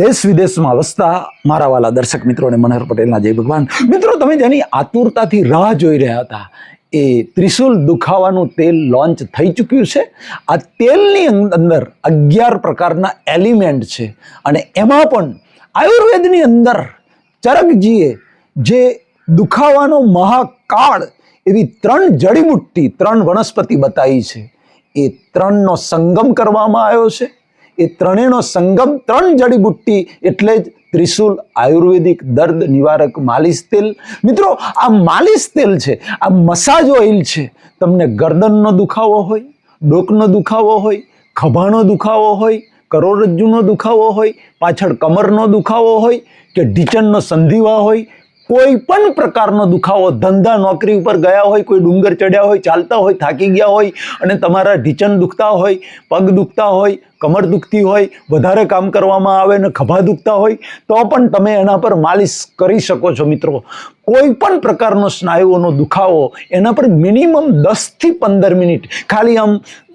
દેશ વિદેશમાં વસતા મારા વાલા દર્શક મિત્રોને મનહર પટેલના જય ભગવાન. મિત્રો, તમે જેની આતુરતાથી રાહ જોઈ રહ્યા હતા, એ ત્રિશુલ દુખાવાનું તેલ લોન્ચ થઈ ચૂક્યું છે. આ તેલની અંદર અગિયાર પ્રકારના એલિમેન્ટ છે અને એમાં પણ આયુર્વેદની અંદર ચરકજીએ જે દુખાવાનો મહાકાળ એવી ત્રણ જડીબુટ્ટી, ત્રણ વનસ્પતિ બતાવી છે. એ ત્રણનો સંગમ કરવામાં આવ્યો છે. એ ત્રણેયનો સંગમ ત્રણ જડીબુટ્ટી એટલે જ ત્રિશુલ આયુર્વેદિક દર્દ નિવારક માલિશ તેલ. મિત્રો, આ માલિશ તેલ છે, આ મસાજ ઓઇલ છે. તમને ગરદનનો દુખાવો હોય, ડોકનો દુખાવો હોય, ખભાનો દુખાવો હોય, કરોડરજ્જુનો દુખાવો હોય, પાછળ કમરનો દુખાવો હોય કે ઢીચણનો સંધિવા હોય, કોઈ પણ પ્રકારનો દુખાવો, ધંધા, નોકરી ઉપર ગયા હોય, કોઈ ડુંગર ચડ્યા હોય, ચાલતા હોય, થાકી ગયા હોય અને તમારા ઢીચણ દુખતા હોય, પગ દુખતા હોય કમર દુખતી હોય, વધારે કામ કરવામાં આવે ને ખભા દુખતા હોય, તો પણ તમે એના પર માલિશ કરી શકો છો મિત્રો. કોઈ પણ પ્રકારનો સ્નાયુઓનો દુખાવો એના પર મિનિમમ દસથી પંદર મિનિટ. ખાલી આમ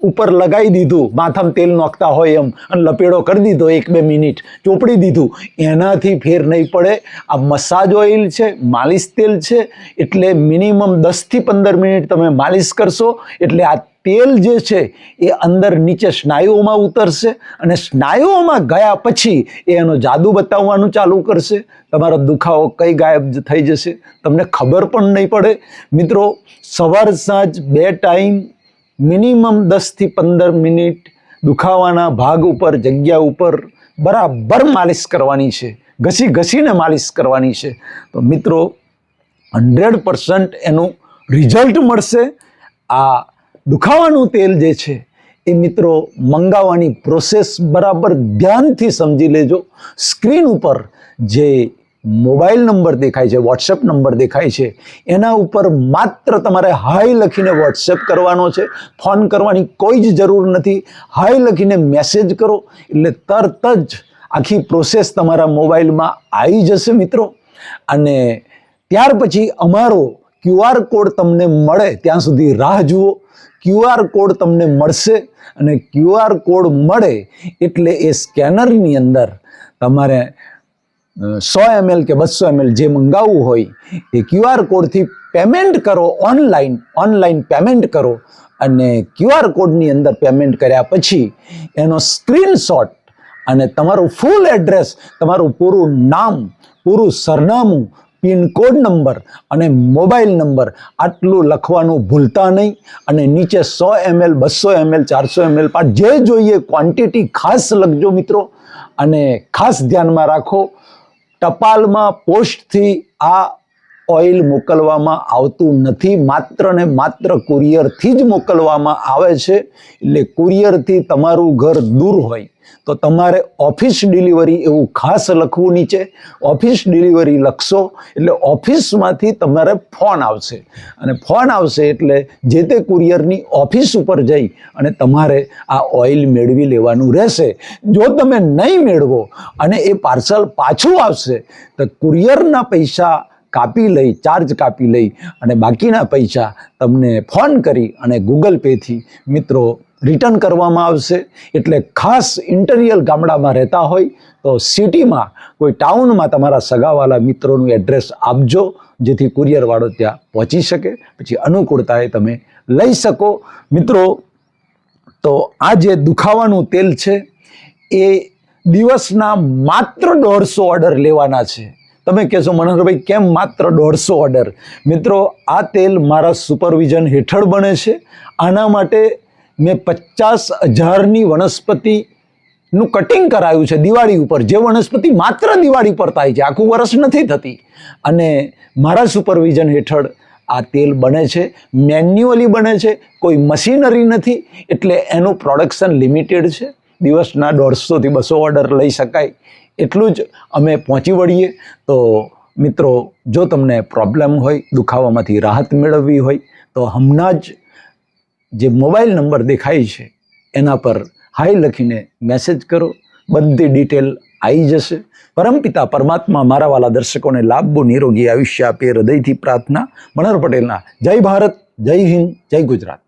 ઉપર લગાવી દીધું, માથામાં તેલ નોખતા હોય એમ, અને લપેડો કરી દીધો એક બે મિનિટ, ચોપડી દીધું. એનાથી ફેર નહીં પડે. આ મસાજ ઓઇલ છે, માલિશ તેલ છે, એટલે મિનિમમ દસથી પંદર મિનિટ તમે માલિશ કરશો, એટલે આ તેલ જે છે એ અંદર નીચે સ્નાયુઓમાં ઉતરશે અને સ્નાયુઓમાં ગયા પછી એ એનો જાદુ બતાવવાનું ચાલુ કરશે. તમારો દુખાવો કઈ ગાયબ થઈ જશે, તમને ખબર પણ નહીં પડે. મિત્રો, સવાર સાંજ બે ટાઈમ, મિનિમમ દસથી પંદર મિનિટ દુખાવાના ભાગ ઉપર, જગ્યા ઉપર બરાબર માલિશ કરવાની છે. ઘસી ઘસીને માલિશ કરવાની છે. તો મિત્રો, હંડ્રેડ પર્સન્ટ એનું રિઝલ્ટ મળશે. આ દુખાવાનું તેલ જે છે એ મિત્રો મંગાવવાની પ્રોસેસ બરાબર ધ્યાનથી સમજી લેજો. સ્ક્રીન ઉપર જે મોબાઈલ નંબર દેખાય છે વોટ્સએપ નંબર દેખાય છે, એના ઉપર માત્ર તમારે હાઈ લખીને વોટ્સએપ કરવાનો છે. ફોન કરવાની કોઈ જ જરૂર નથી. હાઈ લખીને મેસેજ કરો એટલે તરત જ આખી પ્રોસેસ તમારા મોબાઈલમાં આવી જશે મિત્રો. અને ત્યાર પછી અમારો ક્યુઆર કોડ તમને મળે, ત્યાં સુધી રાહ જુઓ. ક્યુઆર કોડ તમને મળશે અને ક્યુઆર કોડ મળે એટલે એ સ્કેનરની અંદર તમારે સો એમએલ કે બસો એમએલ જે મંગાવવું હોય એ ક્યુઆર કોડથી પેમેન્ટ કરો ઓનલાઈન ઓનલાઈન પેમેન્ટ કરો અને ક્યુઆર કોડની અંદર પેમેન્ટ કર્યા પછી એનો સ્ક્રીનશોટ અને તમારું ફૂલ એડ્રેસ તમારું પૂરું નામ, પૂરું સરનામું પિનકોડ નંબર અને મોબાઈલ નંબર આટલું લખવાનું ભૂલતા નહીં અને નીચે સો એમએલ, બસો એમએલ, ચારસો એમએલ પાટ જે જોઈએ ક્વોન્ટિટી ખાસ લખજો મિત્રો અને ખાસ ધ્યાનમાં રાખો ટપાલમાં પોસ્ટથી આ ઓઇલ મોકલવામાં આવતું નથી. માત્ર ને માત્ર કુરિયરથી જ મોકલવામાં આવે છે. એટલે કુરિયરથી તમારું ઘર દૂર હોય. તો તમારે ઓફિસ ડિલિવરી એવું ખાસ લખવું નીચે. ઓફિસ ડિલિવરી લખશો એટલે ઓફિસમાંથી તમારે ફોન આવશે. અને ફોન આવશે એટલે જે તે કુરિયરની ઓફિસ ઉપર જઈ અને તમારે આ ઓઇલ મેળવી લેવાનું રહેશે. જો તમે નહીં મેળવો અને એ પાર્સલ પાછું આવશે, તો કુરિયરના પૈસા કાપી લઈ ચાર્જ કાપી લઈ અને બાકીના પૈસા તમને ફોન કરી અને ગૂગલ પેથી મિત્રો રિટર્ન કરવામાં આવશે. એટલે ખાસ ઇન્ટરિયર ગામડામાં રહેતા હોય તો સિટીમાં કોઈ ટાઉનમાં તમારા સગાવાલા મિત્રોનું એડ્રેસ આપજો, જેથી કુરિયરવાળો ત્યાં પહોંચી શકે. પછી અનુકૂળતાએ તમે લઈ શકો. મિત્રો, તો આ જે દુખાવાનું તેલ છે, એ દિવસના માત્ર દોઢસો ઓર્ડર લેવાના છે. તમે કહેશો મનોહરભાઈ કેમ માત્ર દોઢસો ઓર્ડર? મિત્રો, આ તેલ મારા સુપરવિઝન હેઠળ બને છે. આના માટે મેં પચાસ હજારની વનસ્પતિનું કટિંગ કરાયું છે દિવાળી ઉપર. જે વનસ્પતિ માત્ર દિવાળી પર થાય છે, આખું વર્ષ નથી થતી. અને મારા સુપરવિઝન હેઠળ આ તેલ બને છે મેન્યુઅલી બને છે, કોઈ મશીનરી નથી, એટલે એનું પ્રોડક્શન લિમિટેડ છે. દિવસના દોઢસોથી બસો ઓર્ડર લઈ શકાય. એટલું જ અમે પહોંચી વળીએ. તો મિત્રો, જો તમને પ્રોબ્લેમ હોય, દુખાવામાંથી રાહત મેળવવી હોય, તો હમણાં જ જે મોબાઈલ નંબર દેખાય છે, એના પર હાઈ લખીને મેસેજ કરો, બધી ડિટેલ આવી જશે. પરમપિતા પરમાત્મા મારા વાલા દર્શકોને લાભો નિરોગી આયુષ્ય આપે હૃદયથી પ્રાર્થના. મનોહર પટેલના, જય ભારત, જય હિન્દ, જય ગુજરાત.